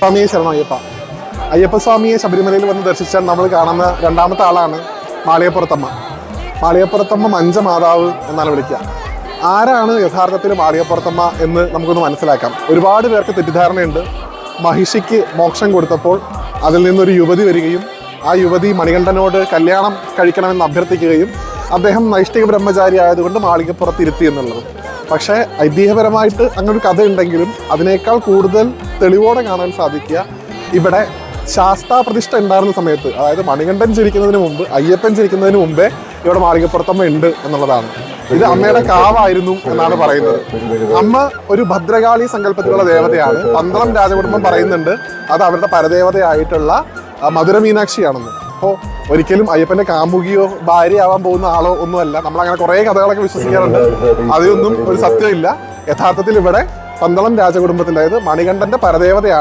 സ്വാമിയെ ശരണം അയ്യപ്പ അയ്യപ്പ സ്വാമിയെ ശബരിമലയിൽ വന്ന് ദർശിച്ചാൽ നമ്മൾ കാണുന്ന രണ്ടാമത്തെ ആളാണ് മാളികപ്പുറത്തമ്മ. മാളികപ്പുറത്തമ്മ മഞ്ചമാതാവ് എന്നാണ് വിളിക്കുക. ആരാണ് യഥാർത്ഥത്തിൽ മാളികപ്പുറത്തമ്മ എന്ന് നമുക്കൊന്ന് മനസ്സിലാക്കാം. ഒരുപാട് പേർക്ക് തെറ്റിദ്ധാരണയുണ്ട്. മഹിഷിക്ക് മോക്ഷം കൊടുത്തപ്പോൾ അതിൽ നിന്നൊരു യുവതി വരികയും ആ യുവതി മണികണ്ഠനോട് കല്യാണം കഴിക്കണമെന്ന് അഭ്യർത്ഥിക്കുകയും അദ്ദേഹം നൈഷ്ഠിക ബ്രഹ്മചാരി ആയതുകൊണ്ട് മാളികപ്പുറത്ത് ഇരുത്തി എന്നുള്ളത്. പക്ഷേ ഐതിഹ്യപരമായിട്ട് അങ്ങനൊരു കഥയുണ്ടെങ്കിലും അതിനേക്കാൾ കൂടുതൽ തെളിവോടെ കാണാൻ സാധിക്കുക. ഇവിടെ ശാസ്താ പ്രതിഷ്ഠ ഉണ്ടായിരുന്ന സമയത്ത് അതായത് മണികണ്ഠൻ ചിരിക്കുന്നതിന് മുമ്പ് അയ്യപ്പൻ ചിരിക്കുന്നതിന് മുമ്പേ ഇവിടെ മാളികപ്പുറത്തമ്മ ഉണ്ട് എന്നുള്ളതാണ്. ഇത് അമ്മയുടെ കാവായിരുന്നു എന്നാണ് പറയുന്നത്. അമ്മ ഒരു ഭദ്രകാളി സങ്കല്പത്തിലുള്ള ദേവതയാണ്. പന്തളം രാജകുടുംബം പറയുന്നുണ്ട് അത് അവരുടെ പരദേവതയായിട്ടുള്ള മധുര മീനാക്ഷിയാണെന്ന്. അപ്പോൾ ഒരിക്കലും അയ്യപ്പന്റെ കാമുകിയോ ഭാര്യയാവാൻ പോകുന്ന ആളോ ഒന്നുമല്ല. നമ്മൾ അങ്ങനെ കുറേ കഥകളൊക്കെ വിശ്വസിക്കാറുണ്ട്. അതിലൊന്നും ഒരു സത്യമില്ല. യഥാർത്ഥത്തിൽ ഇവിടെ പന്തളം രാജകുടുംബത്തിന്റെ അതായത് മണികണ്ഠന്റെ പരദേവതയാണ്